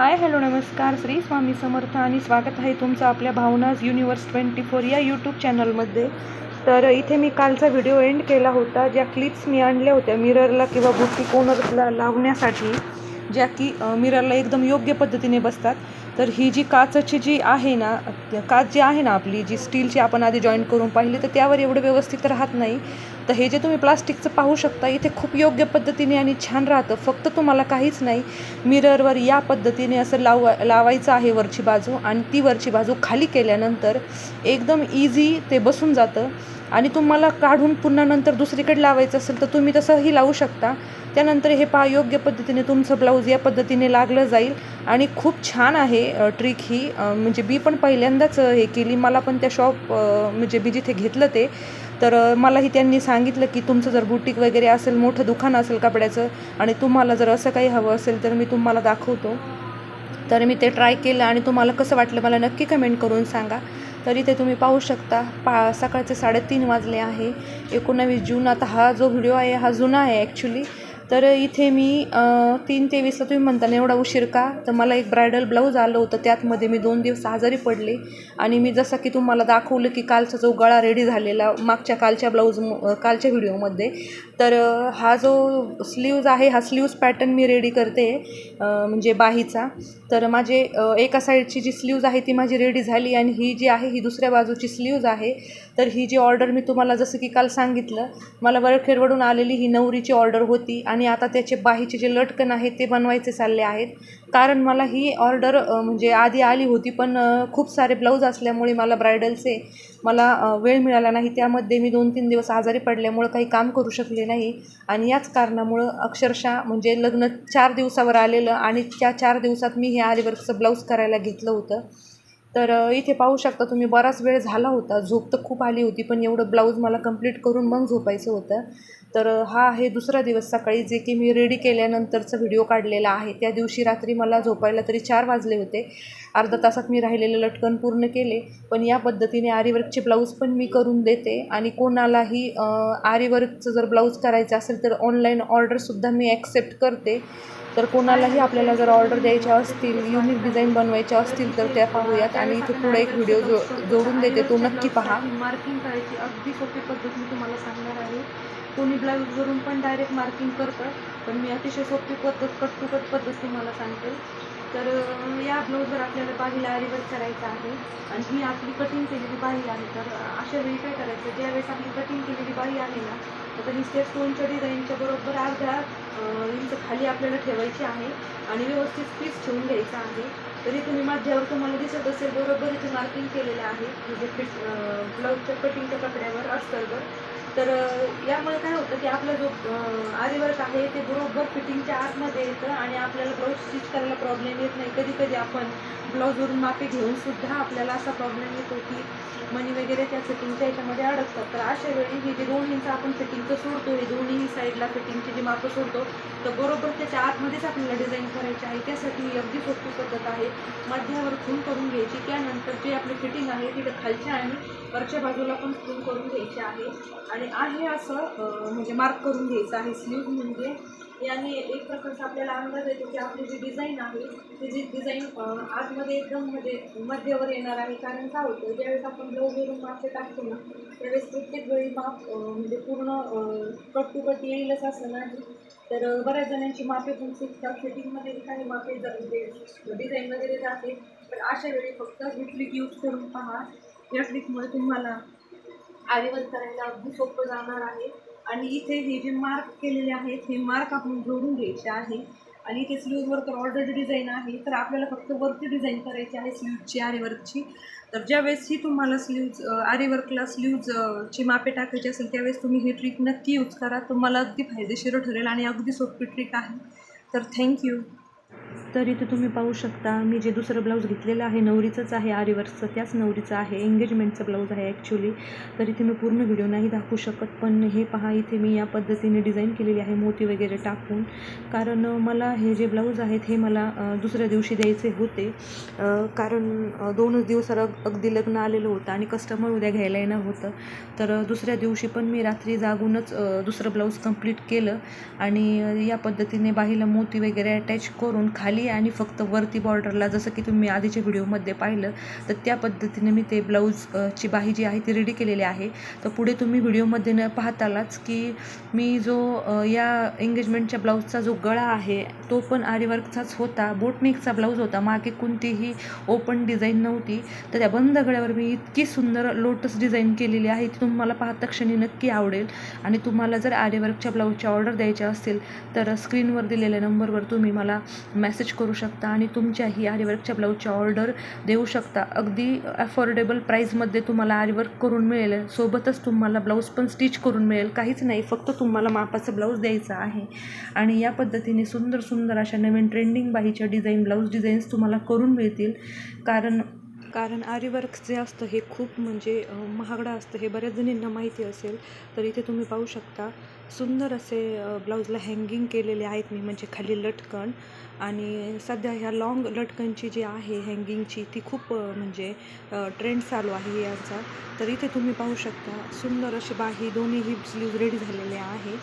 Hi hello नमस्कार. श्री स्वामी समर्थ आणि स्वागत आहे तुमचं आपल्या भावनाज युनिवर्स ट्वेंटी फोर या यूट्यूब चॅनलमध्ये तर इथे मी कालचा व्हिडिओ एंड केला होता ज्या क्लिप्स मी आणल्या होत्या मिररला किंवा बुटी कोनरला लावण्यासाठी. ज्या की मिररला एकदम योग्य पद्धतीने बसतात. तर ही जी काचची जी आहे ना काच जी आहे ना आपली जी स्टीलची आपण आधी जॉईन करून पाहिली तर त्यावर एवढं व्यवस्थित राहत नाही. तर हे जे तुम्ही प्लास्टिकचं पाहू शकता इथे खूप योग्य पद्धतीने आणि छान राहतं. फक्त तुम्हाला काहीच नाही मिररवर या पद्धतीने असं लाव लावायचं आहे वरची बाजू आणि ती वरची बाजू खाली केल्यानंतर एकदम इझी ते बसून जातं. आणि तुम्हाला काढून पुन्हा नंतर दुसरीकडे लावायचं असेल तर तुम्ही तसंही लावू शकता. त्यानंतर हे पहा योग्य पद्धतीने तुमचं ब्लाऊज या पद्धतीने लागलं जाईल. आणि खूप छान आहे ट्रिक ही. म्हणजे मी पण पहिल्यांदाच हे केली. मला पण त्या शॉप म्हणजे मी जिथे घेतलं ते तर मलाही त्यांनी सांगितलं की तुमचं जर बुटीक वगैरे असेल मोठं दुकान असेल कपड्याचं आणि तुम्हाला जर असं काही हवं असेल तर मी तुम्हाला दाखवतो. तर मी ते ट्राय केलं आणि तुम्हाला कसं वाटलं मला नक्की कमेंट करून सांगा. तर इथे तुम्ही पाहू शकता. पा सकाळचे साडेतीन वाजले आहे. एकोणावीस जून. आता हा जो व्हिडिओ आहे हा जुना आहे ॲक्च्युली तर इथे मी तीन तेवीसला तुम्ही म्हणता ना एवढा उशीर का? तर मला एक ब्रायडल ब्लाऊज आलं होतं. त्यातमध्ये मी दोन दिवस आजारी पडले. आणि मी जसं की तुम्हाला दाखवलं की कालचा जो गळा रेडी झालेला मागच्या कालच्या ब्लाऊज कालच्या व्हिडिओमध्ये तर हा जो स्लीव्ज आहे हा स्लीव्ज पॅटर्न मी रेडी करते म्हणजे बाहीचा. तर माझे एका साईडची जी स्लीव्ज आहे ती माझी रेडी झाली आणि ही जी आहे ही दुसऱ्या बाजूची स्लीव्ज आहे. तर ही जी ऑर्डर मी तुम्हाला जसं की काल सांगितलं मला वरखेडवडून आलेली ही नवरीची ऑर्डर होती आणि आता त्याचे बाहीचे जे लटकन आहे ते बनवायचे चालले आहेत. कारण मला ही ऑर्डर म्हणजे आधी आली होती पण खूप सारे ब्लाऊज असल्यामुळे मला ब्रायडलचे मला वेळ मिळाला नाही. त्यामध्ये मी दोन तीन दिवस आजारी पडल्यामुळं काही काम करू शकले नाही. आणि याच कारणामुळं अक्षरशः म्हणजे लग्न चार दिवसावर आलेलं आणि त्या चार दिवसात मी हे आरीवर्कचं ब्लाऊज करायला घेतलं होतं. तर इथे पाहू शकता तुम्ही बराच वेळ झाला होता. झोप तर खूप आली होती पण एवढं ब्लाऊज मला कंप्लीट करून मग झोपायचं होतं. तर हा आहे दुसरा दिवस सकाळी जे की मी रेडी केल्यानंतरचा व्हिडिओ काढलेला आहे. त्या दिवशी रात्री मला झोपायला तरी चार वाजले होते. अर्धा तासात मी राहिलेले लटकन पूर्ण केले. पण या पद्धतीने आरीवर्कचे ब्लाऊज पण मी करून देते. आणि कोणालाही आरीवर्कचं जर ब्लाऊज करायचं असेल तर ऑनलाईन ऑर्डरसुद्धा मी ॲक्सेप्ट करते. तर कोणालाही आपल्याला जर ऑर्डर द्यायच्या असतील युनिक डिझाईन बनवायच्या असतील तर त्या पाहूयात. आणि इथे पुढे एक व्हिडिओ जो जोडून देते. तो नक्की पहा. मार्किंग करायची अगदी सोपी पद्धत मी तुम्हाला सांगणार आहे. कोणी ब्लाऊजवरून पण डायरेक्ट मार्किंग करतं पण मी अतिशय सोपी पद्धत कट टू कट पद्धत तुम्हाला सांगते. तर या ब्लाऊजवर आपल्याला बाहीला रिवर्स करायचं आहे. आणि ही आपली कटिंग केलेली बाही आहे. तर अशा वेळी काय करायचं ज्यावेळेस आपली कटिंग केलेली बाही आहे ना तर ही स्टेप स्टोनच्या डिझाईनच्या बरोबर अर्ध्या इंच खाली आपल्याला ठेवायची आहे. आणि व्यवस्थित पीस ठेवून घ्यायचं आहे. तरी तुम्ही माझ्यावर तुम्हाला दिसत असेल बरोबर इथे मार्किंग केलेलं आहे. म्हणजे फिट ब्लाऊजच्या कटिंगच्या कपड्यावर अस्तरवर तर यामुळे काय होतं की आपला जो आरीवर्क आहे ते बरोबर फिटिंगच्या आतमध्ये येतं आणि आपल्याला ब्लाऊज स्टिच करायला प्रॉब्लेम येत नाही. कधी कधी आपण ब्लाऊजवरून मापे घेऊन सुद्धा आपल्याला असा प्रॉब्लेम येतो की मनी वगैरे त्या फिटिंगच्या याच्यामध्ये अडकतात. तर अशा वेळी हे जे दोन्हींचं आपण फिटिंगचं सोडतो हे दोन्ही साईडला फिटिंगची जी मापं सोडतो तर बरोबर त्याच्या आतमध्येच आपल्याला डिझाईन करायची आहे. त्यासाठी ही अगदी सोपी पद्धत आहे. मध्यावर खून करून घ्यायची. त्यानंतर जे आपली फिटिंग आहे तिथं खालच्या आणि वरच्या बाजूला पण खून करून घ्यायची आहे. आणि आहे असं म्हणजे मार्क करून घ्यायचं आहे. स्लीव म्हणजे याने एक प्रकारचा आपल्याला अंदाज येतो की आपली जी डिझाईन आहे ती जी डिझाईन आतमध्ये एकदम म्हणजे मध्यवर येणार आहे. कारण काय होतं ज्यावेळेस आपण ब्लाऊजवरून मासे टाकतो ना त्यावेळेस प्रत्येक वेळी माप म्हणजे पूर्ण कट टू कट येईलच असं नाही. तर बऱ्याच जणांची मापे पण चुकतात फिटिंगमध्ये काही मापे म्हणजे डिझाईन वगैरे जाते पण अशा वेळी फक्त ही यूज करून पहा. या ट्रिकमुळे तुम्हाला आरीवर करायला अगदी सोपं जाणार आहे. आणि इथे हे जे मार्क केलेले आहेत हे मार्क आपण जोडून घ्यायचे आहे. आणि इथे स्लीववर तर ऑर्डर डिझाईन आहे. तर आपल्याला फक्त वरती डिझाईन करायची आहे स्लीवची आरेवर्कची तर ज्यावेळेस ही तुम्हाला स्लीव्ज आरीवर्कला स्लीव्ज मापे टाकायची असेल त्यावेळेस तुम्ही ही ट्रिक नक्की यूज करा. तुम्हाला अगदी फायदेशीर ठरेल आणि अगदी सोपी ट्रिक आहे. तर थँक्यू तर इथे तुम्ही पाहू शकता मी जे दुसरं ब्लाऊज घेतलेलं आहे नवरीचंच आहे आरिवर्सचं त्याच नवरीचं आहे एंगेजमेंटचं ब्लाऊज आहे ॲक्च्युली तर इथे मी पूर्ण व्हिडिओ नाही दाखवू शकत पण हे पहा इथे मी या पद्धतीने डिझाईन केलेली आहे मोती वगैरे टाकून. कारण मला हे जे ब्लाऊज आहेत हे मला दुसऱ्या दिवशी द्यायचे होते. कारण दोनच दिवस अगदी लग्न आलेलं होतं आणि कस्टमर उद्या घ्यायला येणार होतं. तर दुसऱ्या दिवशी पण मी रात्री जागूनच दुसरं ब्लाऊज कंप्लीट केलं आणि या पद्धतीने बाहीला मोती वगैरे अटॅच करून खाली आणि फक्त वरती बॉर्डरला जसं की तुम्ही आधीच्या व्हिडिओमध्ये पाहिलं तर त्या पद्धतीने मी ते ब्लाऊजची बाही जी आहे ती रेडी केलेली आहे. तर पुढे तुम्ही व्हिडिओमध्ये न पाहतालाच की मी जो या एंगेजमेंटच्या ब्लाऊजचा जो गळा आहे तो पण आरीवर्कचाच होता. बोटनेकचा ब्लाऊज होता. मागे कोणतीही ओपन डिझाईन नव्हती. तर त्या बंद गळ्यावर मी इतकी सुंदर लोटस डिझाईन केलेली आहे ती तुम्हाला पाहता क्षणी नक्की आवडेल. आणि तुम्हाला जर आरीवर्कच्या ब्लाऊजची ऑर्डर द्यायची असेल तर स्क्रीनवर दिलेल्या नंबरवर तुम्ही मला मॅ मेसेज करू शकता आणि तुमच्याही आरीवर्कच्या ब्लाऊजची ऑर्डर देऊ शकता. अगदी अफोर्डेबल प्राईजमध्ये तुम्हाला आरीवर्क करून मिळेल. सोबतच तुम्हाला ब्लाऊज पण स्टिच करून मिळेल. काहीच नाही फक्त तुम्हाला मापाचं ब्लाऊज द्यायचं आहे. आणि या पद्धतीने सुंदर सुंदर अशा नवीन ट्रेंडिंग बाहीच्या डिझाईन ब्लाऊज डिझाईन्स तुम्हाला करून मिळतील. कारण कारण आरीवर्क जे असतं हे खूप म्हणजे महागडं असतं. हे बऱ्याच जणींना माहिती असेल तर इथे तुम्ही पाहू शकता. सुंदर असे ब्लाऊजला हँगिंग केलेले आहेत मी म्हणजे खाली लटकन. आणि सध्या ह्या लॉंग लटकनची जी आहे हँगिंगची ती खूप म्हणजे ट्रेंड चालू आहे यांचा. तर इथे तुम्ही पाहू शकता सुंदर अशी बाही दोन्हीही स्लीव रेडी झालेले आहे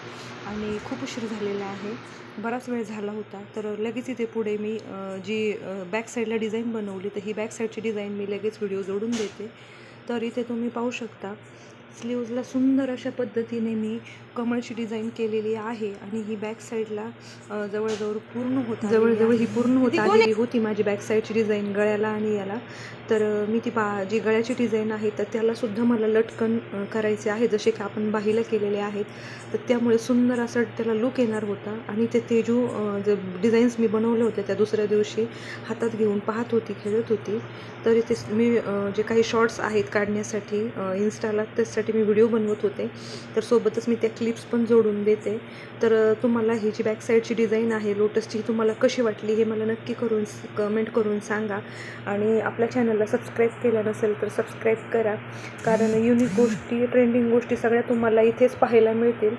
आणि खूप उशीर झालेला आहे. बराच वेळ झाला होता तर लगेच इथे पुढे मी जी बॅक साईडला डिझाईन बनवली तर ही बॅक साईडची डिझाईन मी लगेच व्हिडिओ जोडून देते. तर इथे तुम्ही पाहू शकता स्लीव्जला सुंदर अशा पद्धतीने मी कमळची डिझाईन केलेली आहे आणि ही बॅक साईडला जवळजवळ पूर्ण होत जवळजवळ ही पूर्ण होत आलेली होती माझी बॅक साईडची डिझाईन गळ्याला आणि याला. तर मी ती पा जी गळ्याची डिझाईन आहे तर त्याला सुद्धा मला लटकन करायचे आहे जसे की आपण बाहीला केलेले आहेत. तर त्यामुळे सुंदर असं त्याला लुक येणार होता आणि ते तेजू जे डिझाईन्स मी बनवले होते त्या दुसऱ्या दिवशी हातात घेऊन पाहत होती खेळत होती. तर स- मी जे काही शॉर्ट्स आहेत काढण्यासाठी इन्स्टाला त्यासाठी मी व्हिडिओ बनवत होते. तर सोबतच मी त्या क्लिप्स पण जोडून देते. तर तुम्हाला ही जी बॅक साईडची डिझाईन आहे लोटसची तुम्हाला कशी वाटली हे मला नक्की करून कमेंट करून सांगा. आणि आपल्या चॅनलला सबस्क्राईब केलं नसेल तर सबस्क्राईब करा. कारण युनिक गोष्टी ट्रेंडिंग गोष्टी सगळ्या तुम्हाला इथेच पाहायला मिळतील.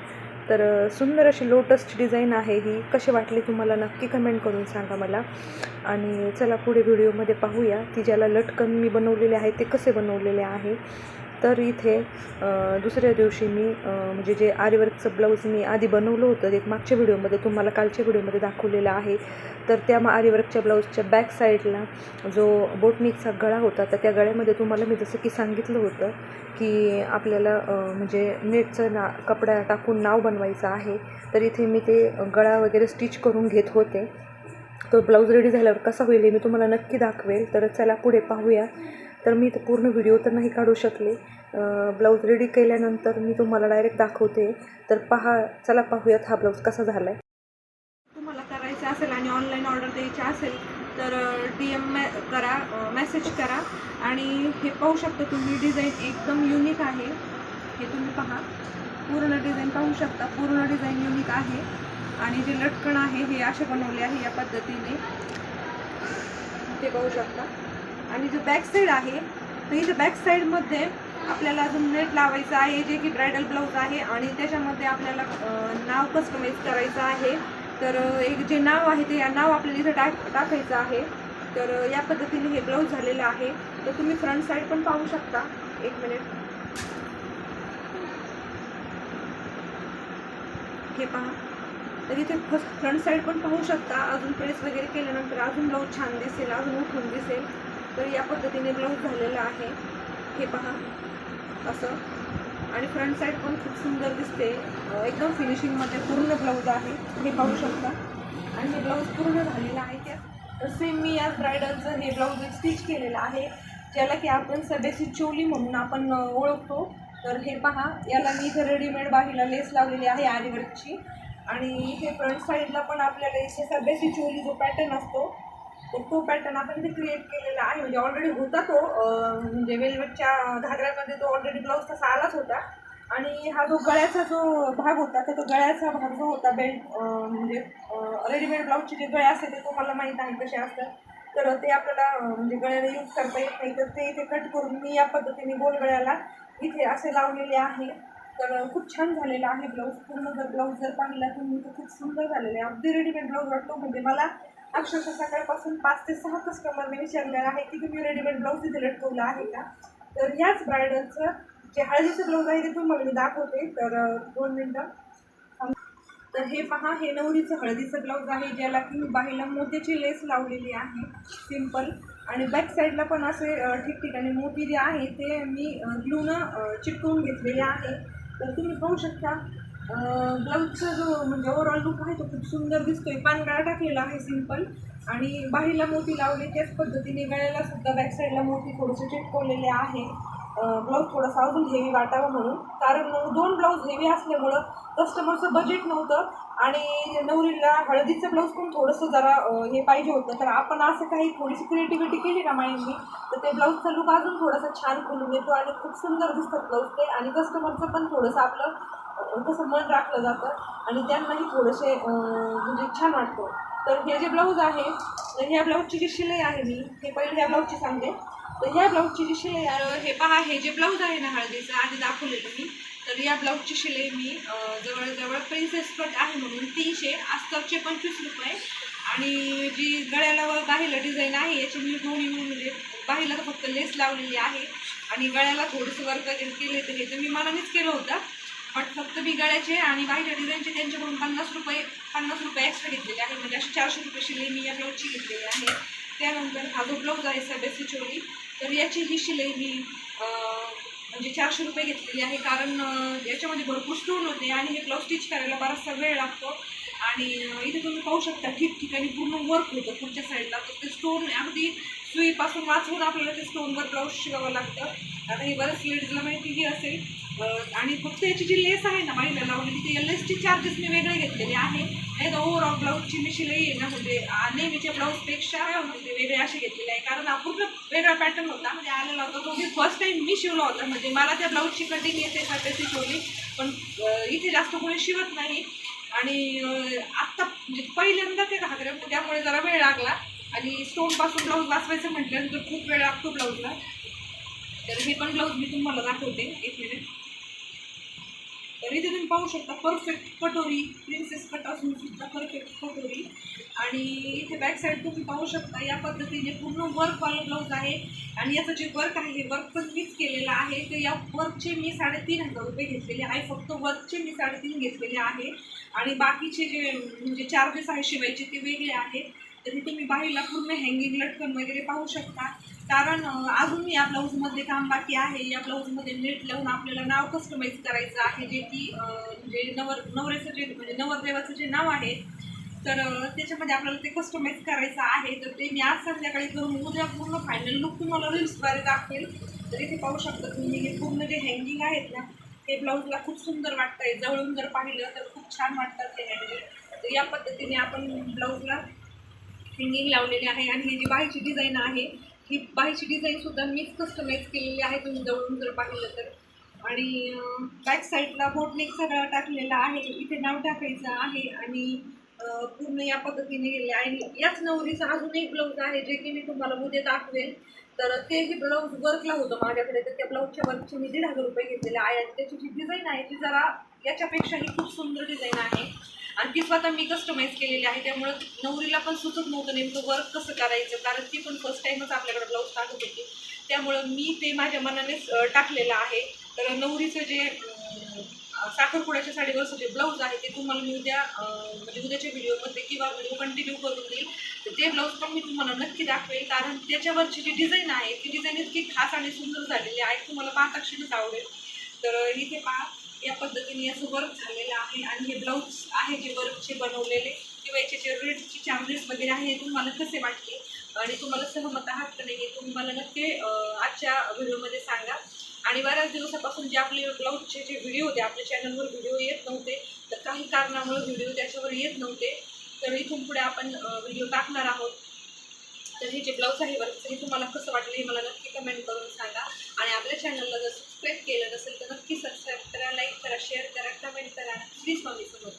तर सुंदर अशी लोटसची डिझाईन आहे ही. कशी वाटली तुम्हाला नक्की कमेंट करून सांगा मला. आणि चला पुढे व्हिडिओमध्ये पाहूया की ज्याला लटकन मी बनवलेले आहे ते कसे बनवलेले आहे. तर इथे दुसऱ्या दिवशी मी म्हणजे जे आरीवर्कचं ब्लाऊज मी आधी बनवलं होतं एक मागच्या व्हिडिओमध्ये तुम्हाला कालच्या व्हिडिओमध्ये दाखवलेलं आहे तर त्या मग आरीवर्कच्या ब्लाऊजच्या बॅक साईडला जो बोटनिकचा गळा होता तर त्या गळ्यामध्ये तुम्हाला मी जसं की सांगितलं होतं की आपल्याला म्हणजे नेटचं ना कपडा टाकून नाव बनवायचं आहे तर इथे मी ते गळा वगैरे स्टिच करून घेत होते. तो ब्लाऊज रेडी झाल्यावर कसा होईल हे मी तुम्हाला नक्की दाखवेल तर चला पुढे पाहूया. तर मी तर पूर्ण व्हिडिओ तर नाही काढू शकले. ब्लाऊज रेडी केल्यानंतर मी तुम्हाला डायरेक्ट दाखवते. तर पहा चला पाहूयात हा ब्लाऊज कसा झाला आहे तुम्हाला करायचं असेल आणि ऑनलाईन ऑर्डर द्यायची असेल तर डी एम करा मेसेज करा. आणि हे पाहू शकता तुम्ही डिझाईन एकदम युनिक आहे. हे तुम्ही पहा. पूर्ण डिझाईन पाहू शकता. पूर्ण डिझाईन युनिक आहे. आणि जे लटकण आहे हे असे बनवले आहे या पद्धतीने. ते पाहू शकता. आणि जो बॅक साईड आहे तर इथे बॅक साईडमध्ये आपल्याला अजून नेट लावायचं आहे जे की ब्रायडल ब्लाऊज आहे आणि त्याच्यामध्ये आपल्याला नाव कस्टमाइज करायचं आहे. तर एक जे नाव आहे ते या नाव आपल्याला इथं टाक टाकायचं आहे. तर या पद्धतीने हे ब्लाऊज झालेलं आहे. तर तुम्ही फ्रंट साईड पण पाहू शकता. एक मिनिट हे पहा. तर इथे फ्रंट साईड पण पाहू शकता. अजून प्रेस वगैरे केल्यानंतर अजून ब्लाऊज छान दिसेल अजून उठून दिसेल. तर या पद्धतीने ब्लाऊज झालेला आहे. हे पहा. असं. आणि फ्रंट साईड पण खूप सुंदर दिसते. एकदम फिनिशिंगमध्ये पूर्ण ब्लाऊज आहे. हे पाहू शकता. आणि हे ब्लाऊज पूर्ण झालेलं आहे त्या. तर सेम मी या ब्रायडलचं हे ब्लाऊज स्टिच केलेलं आहे. ज्याला की आपण सध्याची चोली म्हणून आपण ओळखतो. तर हे पहा. याला मी इथं रेडीमेड बाहीला लेस लावलेली आहे आरीवर्कची आणि इथे फ्रंट साईडला पण आपल्याला इथे सध्याची चोली जो पॅटर्न असतो तो पॅटर्न आपण इथे क्रिएट केलेला आहे. म्हणजे ऑलरेडी होता तो म्हणजे वेलवेटच्या घागऱ्यामध्ये तो ऑलरेडी ब्लाऊज तसा आलाच होता. आणि हा जो गळ्याचा जो भाग होता तर तो गळ्याचा भाग जो होता बेल्ट म्हणजे रेडीमेड ब्लाऊजचे जे गळे असते ते तुम्हाला माहीत आहे कसे असतात. तर ते आपल्याला म्हणजे गळ्याला यूज करता येत नाही. तर ते इथे कट करून मी या पद्धतीने गोल गळ्याला इथे असे लावलेले आहे. तर खूप छान झालेला आहे ब्लाऊज पूर्ण जर ब्लाऊज जर पाहिला तुम्ही तर खूप सुंदर झालेला आहे. अगदी रेडीमेड ब्लाऊज वाटतो. म्हणजे मला अक्षरशः सकाळपासून पाच ते सहा कस्टमरने विचारलेलं आहे. की तुम्ही रेडीमेड ब्लाऊज तिथे लटकवलं आहे का? तर ह्याच ब्रायडलचं जे हळदीचं ब्लाऊज आहे ते तुम्हाला मी दाखवते. तर दोन मिनटं. तर हे पहा हे नवरीचं हळदीचं ब्लाऊज आहे ज्याला की बाहेरला बाहीला मोत्याची लेस लावलेली आहे. सिंपल आणि बॅक साईडला पण असे ठिकठिकाणी मोती जे आहे ते मी ग्लूनं चिटकवून घेतलेले आहे. तर तुम्ही पाहू शकता ब्लाऊजचा जो म्हणजे ओव्हरऑल लुक आहे तो खूप सुंदर दिसतोय. पानगळा टाकलेला आहे सिंपल आणि बाहीला मोती लावले त्याच पद्धतीने गळ्याला सुद्धा बॅक साईडला मोती थोडेसे चिटकवलेले आहे. ब्लाऊज थोडासा अजून हेवी वाटावं म्हणून. कारण दोन ब्लाऊज हेवी असल्यामुळं कस्टमरचं बजेट नव्हतं आणि नवरीला हळदीचं ब्लाऊज पण थोडंसं जरा हे पाहिजे होतं. तर आपण असं काही थोडीशी क्रिएटिव्हिटी केली ना माइंडनी तर ते ब्लाऊजचा लुक अजून थोडासा छान खुलून येतो आणि खूप सुंदर दिसतात ब्लाऊज ते. आणि कस्टमरचं पण थोडंसं आपलं कसं म्हणजे मन राखलं जातं. आणि त्यांनाही थोडेसे म्हणजे छान वाटतं. तर हे जे ब्लाऊज आहे तर ह्या ब्लाऊजची जी शिलाई आहे मी हे पहिले ह्या ब्लाऊजची सांगते. तर ह्या ब्लाऊजची जी शिलाई हे पहा हे जे ब्लाऊज आहे ना हळदीचं आधी दाखवले तुम्ही. तर या ब्लाऊजची शिलाई मी जवळजवळ प्रिन्सेस कट आहे म्हणून तीनशे अस्तरचे पंचवीस रुपये. आणि जी गळ्याला व बाहीला डिझाईन आहे याची मी दोन्ही म्हणजे बाहेरला तर फक्त लेस लावलेली आहे. आणि गळ्याला थोडंसं वर्क वगैरे केले तर हे तर मी मनानेच केलं होतं. पण फक्त मी आणि बाहेर डिझाईनचे त्यांच्याकडून पन्नास रुपये पन्नास रुपये एक्स्ट्रा घेतलेले आहे म्हणजे असे चारशे रुपये शिलाई मी या ब्लाऊजची घेतलेली आहे. त्यानंतर हा जो ब्लाऊज आहे सबेसी चोली तर याची ही शिलाई मी म्हणजे चारशे रुपये घेतलेली आहे. कारण याच्यामध्ये भरपूर स्टोन होते आणि हे ब्लाऊज स्टिच करायला बराचसा वेळ लागतो. आणि इथे तुम्ही पाहू शकता ठिकठिकाणी पूर्ण वर्क होतं पुढच्या साईडला तर ते स्टोन अगदी सुईपासून वाचवून आपल्याला ते स्टोनवर ब्लाऊज शिवावं लागतं. आता हे बऱ्याच लेडीजला माहितीही असेल. आणि फक्त याची जी लेस आहे ना माहिती लावलेली म्हणजे ती लेसचे चार्जेस मी वेगळे घेतलेले आहे. नाही तर ओव्हरऑल ब्लाऊजची मी शिलाई आहे ना म्हणजे नेहमीच्या ब्लाऊजपेक्षा होते ते वेगळे असे घेतलेले आहे. कारण हा पूर्ण वेगळा पॅटर्न होता. म्हणजे आलेला होता तो. मी फर्स्ट टाईम मी शिवला होता. म्हणजे मला त्या ब्लाऊजची कटिंग येते साध्याची शिवली पण इथे जास्त कोणी शिवत नाही. आणि आत्ता म्हणजे पहिल्यांदा ते घागरे होते म्हणजे त्यामुळे जरा वेळ लागला. आणि स्टोनपासून ब्लाऊज वाचवायचं म्हटल्यानंतर खूप वेळ लागतो ब्लाऊजला तर हे पण ब्लाऊज मी तुम्हाला दाखवते. एक मिनिट तर इथे तुम्ही पाहू शकता परफेक्ट कटोरी प्रिन्सेस कट असून सुद्धा परफेक्ट कटोरी. आणि इथे बॅक साईड तुम्ही पाहू शकता या पद्धतीने पूर्ण वर्कवालं ब्लाऊज आहे. आणि याचं जे वर्क आहे हे वर्क पण मीच केलेलं आहे. तर या वर्कचे मी साडेतीन हजार रुपये घेतलेले आहे. फक्त वर्कचे मी साडेतीन घेतलेले आहे. आणि बाकीचे जे म्हणजे चार्जेस आहे शिवायचे ते वेगळे आहे तर इथे बाहेरला पूर्ण हँगिंग लटकन वगैरे पाहू शकता. कारण अं, अजून या ब्लाऊजमध्ये काम बाकी आहे. या ब्लाऊजमध्ये नीट लावून आपल्याला नाव कस्टमाइज करायचं आहे. जे की म्हणजे नवर नवऱ्याचं जे म्हणजे नवरदेवाचं जे नाव आहे तर त्याच्यामध्ये आपल्याला ते कस्टमाइज करायचं आहे. तर ते मी आज संध्याकाळी करून उद्या पूर्ण फायनल लुक तुम्हाला रील्सद्वारे दाखवेल. तर इथे पाहू शकता तुम्ही हे पूर्ण जे हँगिंग आहेत ना हे ब्लाऊजला खूप सुंदर वाटतं आहे जवळून जर पाहिलं तर खूप छान वाटतात ते हँगिंग तर या पद्धतीने आपण ब्लाऊजला हँगिंग लावलेले आहे. आणि हे जी बाहेरची डिझाईन आहे ही बाहीची डिझाईनसुद्धा मीच कस्टमाइज केलेली आहे तुम्ही जवळून जर पाहिलं तर. आणि बॅक साईडला बोटनेक सगळं टाकलेला आहे. इथे नाव टाकायचं आहे आणि पूर्ण या पद्धतीने गेले आणि याच नवरीचा अजून एक ब्लाऊज आहे जे की मी तुम्हाला उद्या दाखवेल. तर ते जे ब्लाऊज वर्कला होतं माझ्याकडे. तर त्या ब्लाऊजच्या वर्कचे मी दीड हजार रुपये घेतलेले आहे. आणि त्याची जी डिझाईन आहे ती जरा याच्यापेक्षाही खूप सुंदर डिझाईन आहे. आणि ती स्वतः मी कस्टमाइज केलेली आहे त्यामुळं नवरीला पण सुचत नव्हतं नेमकं वर्क कसं करायचं कारण ती पण फर्स्ट टाईमच आपल्याकडे ब्लाऊज टाकत होती. त्यामुळं मी ते माझ्या मनानेच टाकलेलं आहे. तर नवरीचं जे साखरपुड्याच्या साडीवरचं जे ब्लाऊज आहे ते तुम्हाला मी उद्या म्हणजे उद्याच्या व्हिडिओमध्ये किंवा व्हिडिओ कंटिन्यू करून देईल. तर ते ब्लाऊज पण मी तुम्हाला नक्की दाखवेल कारण त्याच्यावरची जी डिझाईन आहे ती डिझाईन इतकी खास आणि सुंदर झालेली आहे तुम्हाला पाहता क्षणच आवडेल. तर इथे पहा. या पद्धतीने याचं वर्क झालेलं आहे आणि हे ब्लाऊज आहे जे वर्कचे बनवलेले किंवा याचे जे रेडचे चार्जेस वगैरे आहे हे तुम्हाला कसे वाटले? आणि तुम्हाला सहमत आहात का नाही हे तुम्ही मला नक्की आजच्या व्हिडिओमध्ये सांगा. आणि बऱ्याच दिवसापासून जे आपले ब्लाऊजचे जे व्हिडिओ होते आपल्या चॅनलवर व्हिडिओ येत नव्हते तर काही कारणामुळे व्हिडिओ त्याच्यावर येत नव्हते. तर इथून पुढे आपण व्हिडिओ टाकणार आहोत. तर हे जे ब्लाऊज आहे वर्कचं हे तुम्हाला कसं वाटलं हे मला नक्की कमेंट करून सांगा. आणि आपल्या चॅनलला जसं सबस्क्राईब केलं नसेल तर नक्की सबस्क्राईब करा लाईक करा शेअर करा कमेंट करा. प्लीज स्वामी समोर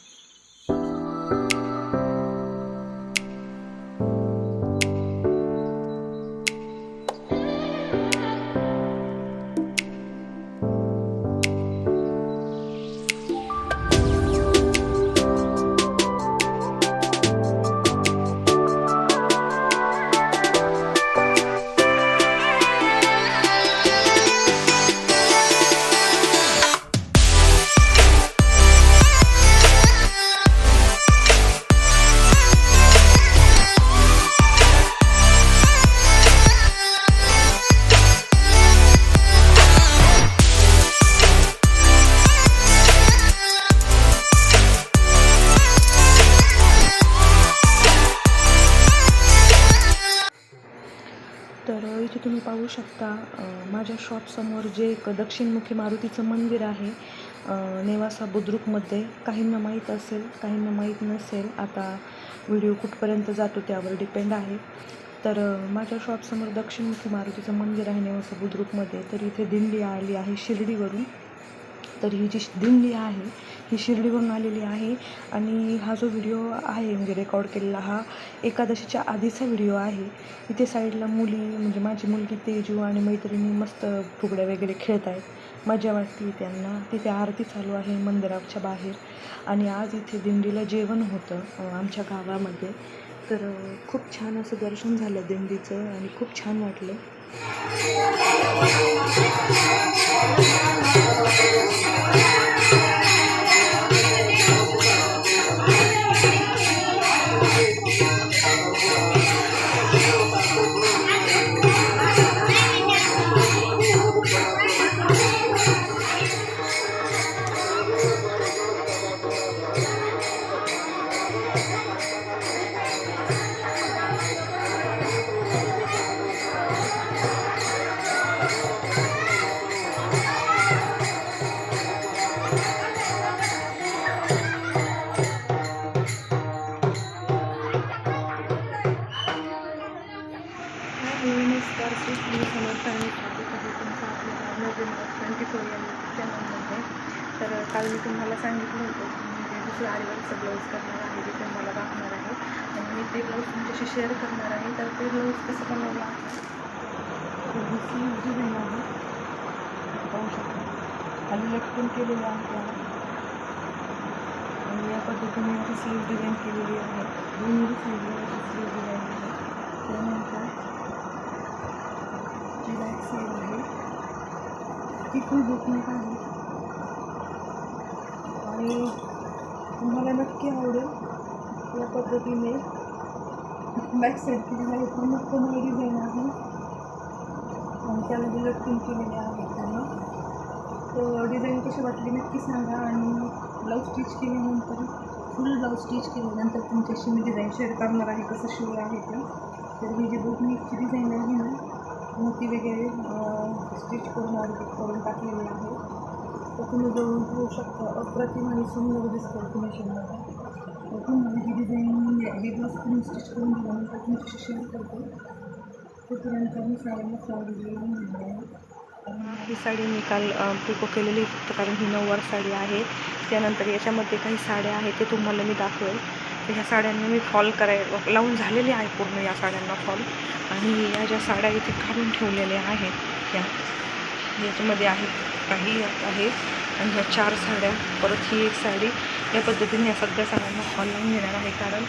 इथे तुम्ही पाहू शकता माझ्या शॉपसमोर जे एक दक्षिणमुखी मारुतीचं मंदिर आहे नेवासा बुद्रुकमध्ये. काहींना माहीत असेल काहींना माहीत नसेल आता व्हिडिओ कुठपर्यंत जातो त्यावर डिपेंड आहे. तर माझ्या शॉपसमोर दक्षिणमुखी मारुतीचं मंदिर आहे नेवासा बुद्रुकमध्ये. तर इथे दिंडी आली आहे शिर्डीवरून. तर ही जी दिंडी आहे ही शिर्डीवरून आलेली आहे आणि हा जो व्हिडिओ आहे म्हणजे रेकॉर्ड केलेला हा एकादशीच्या आधीचा व्हिडिओ आहे. इथे साईडला मुली म्हणजे माझी मुलगी तेजू आणि मैत्रिणी मस्त फुगड्या वगैरे खेळत आहेत. मजा वाटते त्यांना. तिथे आरती चालू आहे मंदिराच्या बाहेर आणि आज इथे दिंडीला जेवण होतं आमच्या गावामध्ये. तर खूप छान असं दर्शन झालं दिंडीचं आणि खूप छान वाटलं. Thank you. खाली लटकून केलेलं आहे. आणि या पद्धतीने याची स्लीव डिझाईन केलेली आहे. दोन्ही साईडला स्लीव डिझाईन आहे. त्यानंतर जी बॅक साईड आहे ती खूप बुकनेक आहे. आणि तुम्हाला नक्की आवडेल या पद्धतीने बॅक साईड केलेली आहे पूर्ण कमळ डिझाईन आहे. आणि त्याला लटकून केलेली केलेले आहे. त्यांना तर डिझाईन कशी वाटली नक्की सांगा आणि ब्लाऊज स्टिच केल्यानंतर फुल ब्लाऊज स्टिच केल्यानंतर तुमच्याशी मी डिझाईन शेअर करणार आहे कसं शिवलं आहे ते. तर ही जी बोटनीची डिझाईन आहे ना मोती वगैरे स्टिच करून अर्धित करून टाकलेली आहे. तर तुम्ही जवळून पाहू शकता. अप्रतिम आणि सुंदर दिसतं तुम्ही तर तुम्हाला ही डिझाईन हे ब्लाऊज तुम्ही स्टिच करून दिल्यानंतर तुमच्याशी शेअर करतो. तोपर्यंत मी साड्यांना फ्लॉवर घेऊन आहे. ही साडी मी काल पिको केलेली फक्त कारण ही नऊवार साडी आहे. त्यानंतर याच्यामध्ये काही साड्या आहेत ते तुम्हाला मी दाखवेल. तर ह्या साड्यांना मी फॉल कराय लावून झालेली आहे पूर्ण या साड्यांना फॉल आणि या ज्या साड्या इथे काढून ठेवलेल्या आहेत या याच्यामध्ये आहेत काही आहेत. आणि ह्या चार साड्या परत ही एक साडी. या पद्धतीने या सगळ्या सगळ्यांना फॉल लावून घेणार आहे. कारण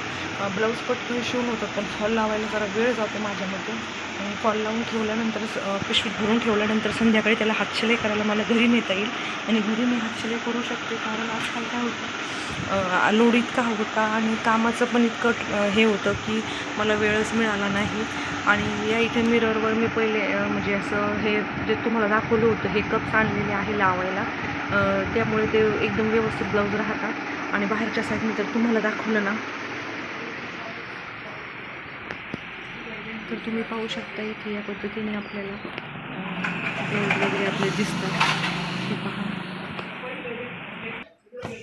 ब्लाऊज पटकन शिवून होतं पण फॉल लावायला जरा वेळ जातो माझ्यामध्ये. आणि फॉल लावून ठेवल्यानंतर पिशवीत भरून ठेवल्यानंतर संध्याकाळी त्याला हातशिलाई करायला मला घरी नेता येईल. आणि घरी मी हातशिलाई करू शकते कारण आजकाल काय होतं लोड इतका होता आणि कामाचं पण इतकं हे होतं की मला वेळच मिळाला नाही. आणि या इथे मिररवर मी पहिले म्हणजे असं हे जे तुम्हाला दाखवलं होतं हे कप्स आणलेले आहे लावायला. त्यामुळे ते एकदम व्यवस्थित ब्लाऊज राहतात. आणि बाहेरच्या साईडने जर तुम्हाला दाखवलं ना. तर तुम्ही पाहू शकता इथे या पद्धतीने आपल्याला ब्लाऊज वगैरे आपले दिसतात. हे पहा.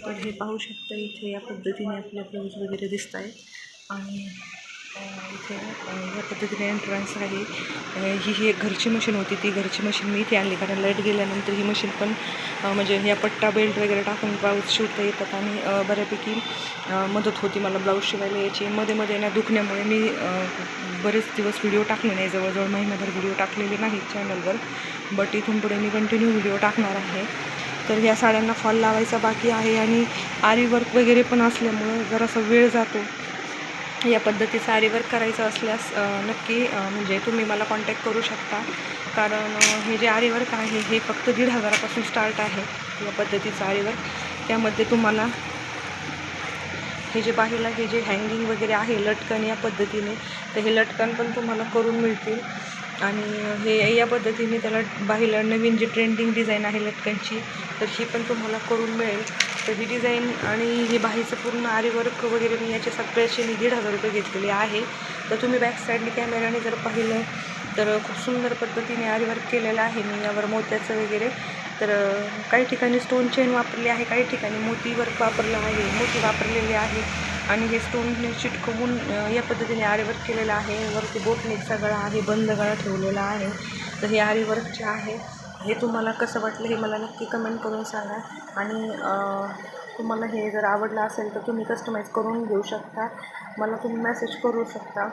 तर हे पाहू शकता इथे या पद्धतीने आपल्या ब्लाऊज वगैरे दिसत आहेत आणि इथे या पद्धतीने एंट्रन्स आहे. ही ही एक घरची मशीन होती. ती घरची मशीन मी इथे आणली. कारण लाइट गेल्यानंतर ही मशीन पण म्हणजे ह्या पट्टा बेल्ट वगैरे टाकून ब्लाऊज शिवता येतात आणि बऱ्यापैकी मदत होती मला ब्लाऊज शिवायला याची. मध्ये मध्ये ना दुखण्यामुळे मी बरेच दिवस व्हिडिओ टाकले नाही. जवळजवळ महिनाभर व्हिडिओ टाकलेले नाहीत चॅनलवर बट इथून पुढे मी कंटिन्यू व्हिडिओ टाकणार आहे. तर ह्या साड्यांना फॉल लावायचा बाकी आहे. आणि आरी वर्क वगैरे पण असल्यामुळं जरासा वेळ जातो. या पद्धतीचा आरीवर्क करायचं असल्यास नक्की म्हणजे तुम्ही मला कॉन्टॅक्ट करू शकता. कारण हे जे आरीवर्क आहे हे फक्त दीड हजारापासून स्टार्ट आहे या पद्धतीचं आरीवर्क त्यामध्ये तुम्हाला हे जे बाहेरला हे जे हँगिंग वगैरे आहे लटकन या पद्धतीने तर हे लटकन पण तुम्हाला करून मिळतील. आणि हे या पद्धतीने त्याला बाहेर नवीन जी ट्रेंडिंग डिझाईन आहे लटकनची तर ही पण तुम्हाला करून मिळेल. तर ही डिझाईन आणि हे बाहीचं पूर्ण आरीवर्क वगैरे मी याचे सगळ्याचे मी दीड हजार रुपये घेतलेले आहे. तर तुम्ही बॅक साईडने कॅमेराने जर पाहिलं तर खूप सुंदर पद्धतीने आरीवर्क केलेलं आहे मी यावर मोत्याचं वगैरे. तर काही ठिकाणी स्टोन चेन वापरली आहे काही ठिकाणी मोती वर्क वापरलं आहे मोती वापरलेले आहे. आणि हे स्टोनने चिटकवून या पद्धतीने आरीवर्क केलेलं आहे. वरती बोटनेकचा गळा आहे बंद गळा ठेवलेला आहे. तर हे आरीवर्क जे आहे हे तुम्हाला कसं वाटलं हे मला नक्की कमेंट करून सांगा. आणि तुम्हाला हे जर आवडलं असेल तर तुम्ही कस्टमाइज करून घेऊ शकता. मला तुम्ही मेसेज करू शकता.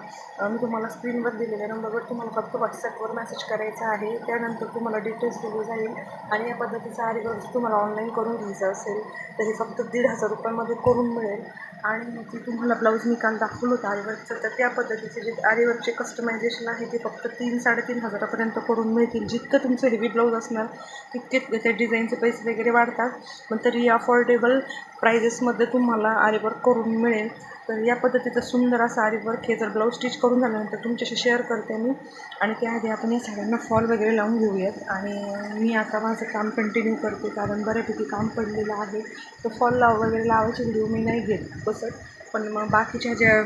मी तुम्हाला स्क्रीनवर दिलेल्या नंबरवर तुम्हाला फक्त व्हॉट्सॲपवर मेसेज करायचा आहे. त्यानंतर तुम्हाला डिटेल्स दिले जाईल. आणि या पद्धतीचा आरीवर्क तुम्हाला ऑनलाईन करून घ्यायचं असेल तर हे फक्त दीड हजार रुपयामध्ये करून मिळेल. आणि जे तुम्हाला ब्लाऊज मी काल दाखवलं होतं आरीवर्कचं तर त्या पद्धतीचे जे आरीवर्कचे कस्टमायझेशन आहे ते फक्त तीन साडेतीन हजारापर्यंत करून मिळतील. जितकं तुमचं हेवी ब्लाऊज असणार तितके त्या डिझाईनचे पैसे वगैरे वाढतात. पण तरी अफोर्डेबल प्रायजेसमध्ये तुम्हाला आरीवर्क करून मिळेल. तर या पद्धतीचं सुंदर असं आरीवर्क हे जर ब्लाऊज स्टिच करून झाल्यानंतर तुमच्याशी शेअर करते मी. आणि त्याआधी आपण या साड्यांना फॉल वगैरे लावून घेऊयात. आणि मी आता माझं काम कंटिन्यू करते कारण बऱ्यापैकी काम पडलेलं आहे. तर फॉल लाव वगैरे लावायचे व्हिडिओ मी नाही घेत बसत. पण मग बाकीच्या ज्या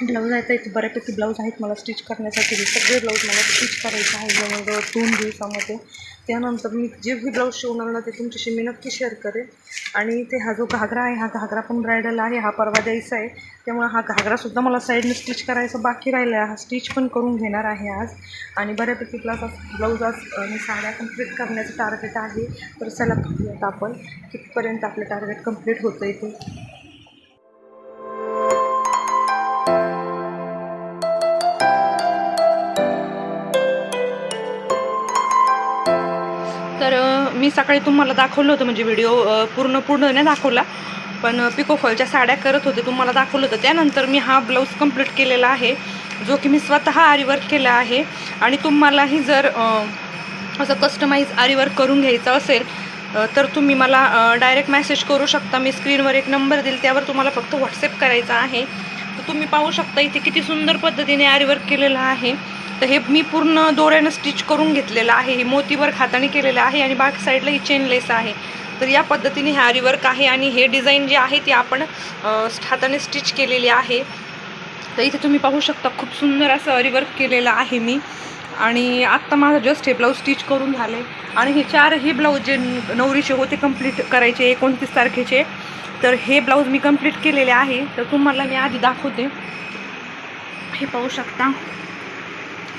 ब्लाऊज आहेत इथे बऱ्यापैकी ब्लाऊज आहेत मला स्टिच करण्यासाठी. सगळे ब्लाऊज मला स्टिच करायचे आहे जवळजवळ दोन दिवसामध्ये. त्यानंतर मी जे भी ब्लाऊज शिवणार ना ते तुमच्याशी मी नक्की शेअर करेन. आणि ते हा जो घागरा आहे हा घागरा पण ब्रायडल आहे हा परवा द्यायचा आहे. त्यामुळे हा घागरासुद्धा मला साईडने स्टिच करायचं बाकी राहिलं आहे. हा स्टिच पण करून घेणार आहे आज. आणि बऱ्यापैकी ब्लाऊज ब्लाऊज आज आणि मी साड्या कंप्लीट करण्याचं टार्गेट आहे. तर चला आपण कितपर्यंत आपलं टार्गेट कंप्लीट होतं आहे मी सकाळी तुम्हाला दाखवलं होतं म्हणजे व्हिडिओ पूर्ण पूर्ण नाही दाखवला पण पिकोफॉलच्या साड्या करत होते तुम्हाला दाखवलं होतं. त्यानंतर मी हा ब्लाऊज कंप्लीट केलेला आहे जो की मी स्वतः आरीवर्क केला आहे. आणि तुम्हालाही जर असं कस्टमाइज आरीवर्क करून घ्यायचं असेल तर तुम्ही मला डायरेक्ट मेसेज करू शकता. मी स्क्रीनवर एक नंबर देईल त्यावर तुम्हाला फक्त व्हॉट्सअप करायचा आहे. तर तुम्ही पाहू शकता इथे किती सुंदर पद्धतीने आरीवर्क केलेलं आहे. तर हे मी पूर्ण दोऱ्यानं स्टिच करून घेतलेलं आहे. हे मोतीवर हाताने केलेलं आहे आणि बाकी साईडला ही चेनलेस आहे. तर या पद्धतीने हे आरीवर्क आहे आणि हे डिझाईन जे आहे ते आपण हाताने स्टिच केलेले आहे. तर इथे तुम्ही पाहू शकता खूप सुंदर असं आरीवर्क केलेलं आहे मी. आणि आत्ता माझं जस्ट हे ब्लाऊज स्टिच करून झाले आणि हे चारही ब्लाऊज जे नवरीचे होते कंप्लीट करायचे एकोणतीस तारखेचे तर हे ब्लाऊज मी कंप्लीट केलेले आहे. तर तुम्हाला मी आधी दाखवते. हे पाहू शकता.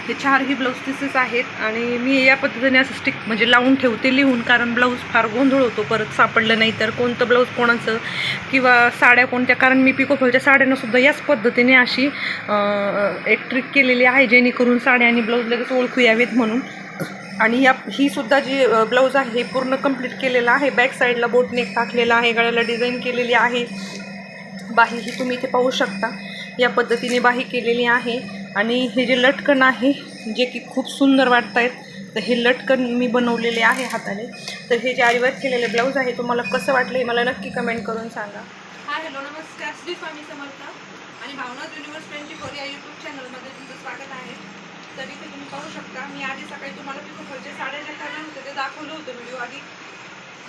हे चारही ब्लाऊज पीसेस आहेत आणि मी या पद्धतीने असं स्टिक म्हणजे लावून ठेवते लिहून कारण ब्लाऊज फार गोंधळ होतो परत सापडलं नाही तर कोणतं ब्लाऊज कोणाचं किंवा साड्या कोणत्या कारण मी पिकोफॉलच्या साड्यांना सुद्धा याच पद्धतीने अशी एक ट्रिक केलेली आहे जेणेकरून साड्या आणि ब्लाऊज लगेच ओळखू यावेत म्हणून. आणि या ही सुद्धा जी ब्लाऊज आहे हे पूर्ण कंप्लीट केलेलं आहे. बॅक साईडला बोटनेक टाकलेला आहे गळ्याला डिझाईन केलेली आहे. बाही ही तुम्ही इथे पाहू शकता. या पद्धतीने बाही केलेली आहे. आणि हे जे लटकन आहे जे की खूप सुंदर वाटत आहेत तर हे लटकन मी बनवलेले आहे हाताने. तर हे जे आरीवर्क केलेले ब्लाऊज आहे तुम्हाला कसं वाटलं हे मला नक्की कमेंट करून सांगा. हा हॅलो नमस्कार. श्री स्वामी समर्थ आणि भावना युनिवर्स ट्वेंटी फोर या यूट्यूब चॅनलमध्ये तुमचं स्वागत आहे. तर इथे तुम्ही पाहू शकता मी आधी सकाळी तुम्हाला पिकोफलचे साड्या ज्या करणार होते ते दाखवलं होतं व्हिडिओ आधी.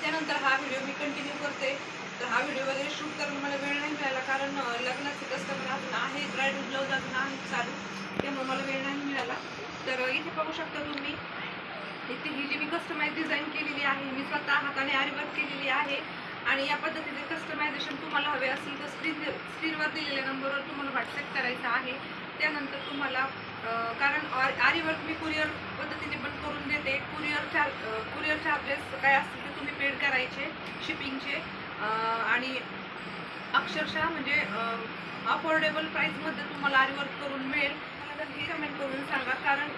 त्यानंतर हा व्हिडिओ मी कंटिन्यू करते. तर हा व्हिडिओ वगैरे शूट करून मला वेळ नाही मिळाला कारण लग्नाचे कस्टमर अजून आहे ब्राईड ब्लाऊज अजून आहे चालू. त्यामुळे मला वेळ नाही मिळाला. तर इथे पाहू शकता तुम्ही इथे ही जी मी कस्टमाइज डिझाईन केलेली आहे मी स्वतः हाताने आरीवर्क केलेली आहे. आणि या पद्धतीचे कस्टमायझेशन तुम्हाला हवे असेल तर स्क्रीन स्क्रीनवर दिलेल्या नंबरवर तुम्हाला व्हॉट्सअप करायचं आहे. त्यानंतर तुम्हाला कारण आरीवर्क मी कुरिअर पद्धतीने पण करून देते. कुरिअर चार्ज कुरिअर चार्जेस काय असतील ते तुम्ही पेड करायचे शिपिंगचे आणि अक्षरशः म्हणजे अफोर्डेबल प्राईसमध्ये तुम्हाला आरीवर्क करून मिळेल. नक्की कमेंट करून सांगा. कारण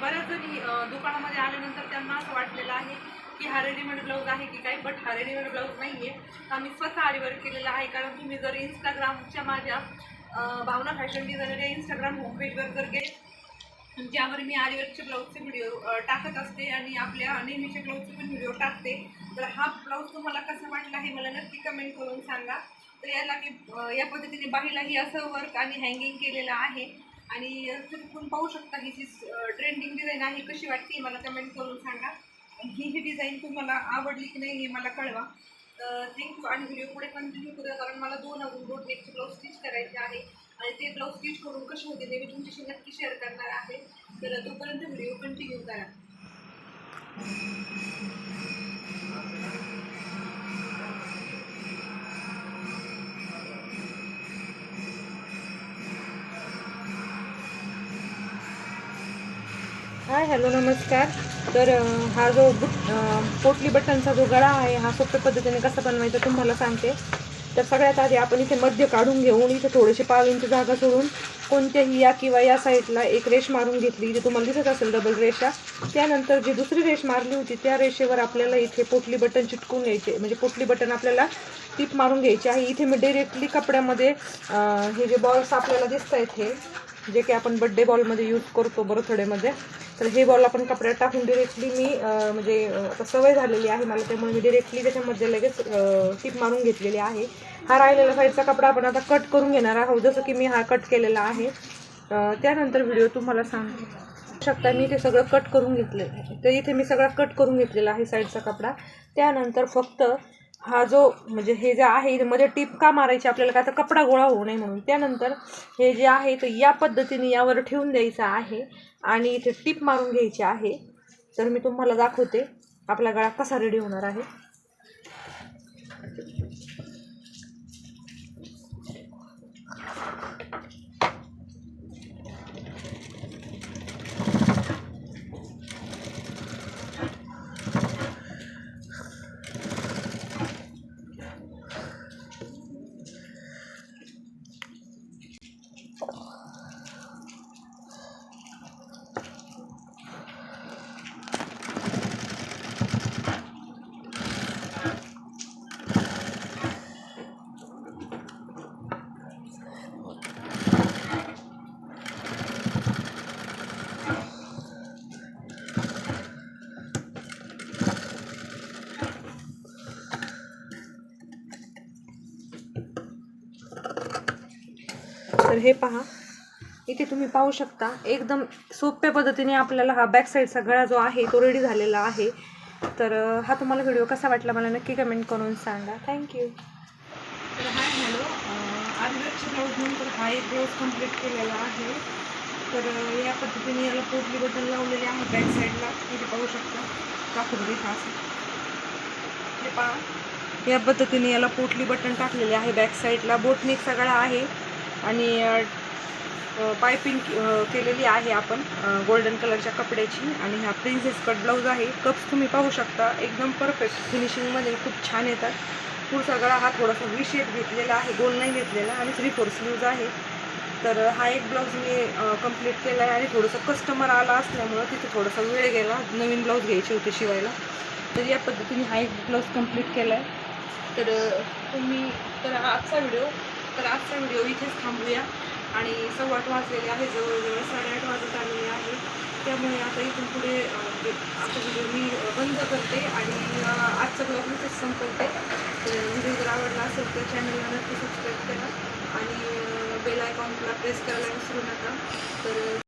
बऱ्याच जणी दुकानामध्ये आल्यानंतर त्यांना असं वाटलेलं आहे की हा रेडीमेड ब्लाऊज आहे की काय बट हा रेडीमेड ब्लाऊज नाही आहे आम्ही स्वतः आरीवर्क केलेला आहे. कारण तुम्ही जर इंस्टाग्रामच्या माझ्या भावना फॅशन डिझायनर या इंस्टाग्राम होमपेजवर जर गेले ज्यावर मी आरीवर्कचे ब्लाऊजचे व्हिडिओ टाकत असते आणि आपल्या नेहमीचे ब्लाऊजचे पण व्हिडिओ टाकते तर हा ब्लाऊज तुम्हाला कसा वाटला हे मला नक्की कमेंट करून सांगा. तर याला मी या पद्धतीने बाहीलाही असं वर्क आणि हँगिंग केलेलं आहे. आणि तुम्ही पण पाहू शकता ही जी ट्रेंडिंग डिझाईन आहे कशी वाटते मला कमेंट करून सांगा. ही ही डिझाईन तुम्हाला आवडली की नाही हे मला कळवा. थँक्यू आणि व्हिडिओ पुढे कंटिन्यू करूया कारण मला दोन अजून बोट नेकचे ब्लाऊज स्टिच करायचे आहे. आणि ते ब्लाऊज स्टिच करून कसे होते ते मी तुमच्याशी नक्की शेअर करणार आहे. तर तोपर्यंत व्हिडिओ कंटिन्यू करा. हाय हॅलो नमस्कार. तर हा जो बुट पोटली बटनचा जो गळा आहे हा सोप्या पद्धतीने कसा बनवायचा तुम्हाला सांगते. तर सगळ्यात आधी आपण इथे मध्य काढून घेऊन इथे थोडेसे पाव इंच जागा सोडून कोणत्याही या किंवा या साईडला एक रेष मारून घेतली जी तुम्हाला दिसत असेल डबल रेषा. त्यानंतर जी दुसरी रेष मारली होती त्या रेषेवर आपल्याला इथे पोटली बटन चिटकून घ्यायचे म्हणजे पोटली बटन आपल्याला टीप मारून घ्यायची आहे. इथे मी डिरेक्टली कपड्यामध्ये हे जे बॉल्स आपल्याला दिसत आहेत हे जे की आपण बड्डे बॉलमध्ये यूज करतो बर्थडेमध्ये तर हे बॉल आपण कपड्यात टाकून डिरेक्टली मी म्हणजे आता सवय झालेली आहे मला त्यामुळे मी डिरेक्टली त्याच्यामध्ये लगेच टिप मारून घेतलेली आहे. हा राहिलेला साईजचा कपडा आपण आता कट करून घेणार आहोत जसं की मी हा कट केलेला आहे. त्यानंतर व्हिडिओ तुम्हाला सांग शकता मी ते सगळं कट करून घेतलेलं आहे. तर इथे मी सगळा कट करून घेतलेला आहे साईडचा कपडा. त्यानंतर फक्त हा जो म्हणजे हे जे आहे मध्ये टीप का मारायची आपल्याला का तर कपडा गोळा होऊ नये म्हणून. त्यानंतर हे जे आहे तर या पद्धतीने यावर ठेवून द्यायचं आहे आणि इथे टीप मारून घ्यायची आहे. तर मी तुम्हाला दाखवते आपला गळा कसा रेडी होणार आहे. तर हे पहा. इथे तुम्ही पाहू शकता एकदम सोप्या पद्धतीने आपल्याला हा बॅक साईडचा गळा जो आहे तो रेडी झालेला आहे. तर हा तुम्हाला व्हिडिओ कसा वाटला मला नक्की कमेंट करून सांगा. थँक्यू तर हाय हॅलो आदिवासी ब्लाऊज नंतर हा एक ब्लाऊज कंप्लीट केलेला आहे. तर या पद्धतीने याला पोटली बटन लावलेले आहे बॅक साईडला इथे पाहू शकता. दाखवतो खास हे पहा. या पद्धतीने याला पोटली बटन टाकलेले आहे बॅक साईडला बोटनिक सगळा आहे. आणि पायपिंग केलेली आहे आपण गोल्डन कलरच्या कपड्याची. आणि हा प्रिन्सेस कट ब्लाऊज आहे. कप्स तुम्ही पाहू शकता. एकदम परफेक्ट फिनिशिंगमध्ये खूप छान येतात. पुढचा गळा हा थोडासा वी शेप घेतलेला आहे. गोल नाही घेतलेला. आणि थ्री फोर स्लीव्ज आहे. तर हा एक ब्लाऊज मी कंप्लीट केला आहे. आणि थोडंसं कस्टमर आला असल्यामुळं तिथे थोडासा वेळ गेला. नवीन ब्लाऊज घ्यायचे होते शिवायला. तर या पद्धतीने हा एक ब्लाऊज कंप्लीट केला आहे. तर तुम्ही तर आजचा व्हिडिओ तर आजचा व्हिडिओ इथेच थांबूया. आणि सव्वा आठ वाजलेले आहे. जवळजवळ साडेआठ वाजत आलेले आहे. त्यामुळे आता इथून पुढे म्हणजे आता व्हिडिओ मी बंद करते आणि आजचा ब्लॉग इथेच संपवते. तर व्हिडिओ जर आवडला असेल तर चॅनलला नक्की सबस्क्राईब करा. आणि बेल आयकॉनला प्रेस करायला विसरू नका. तर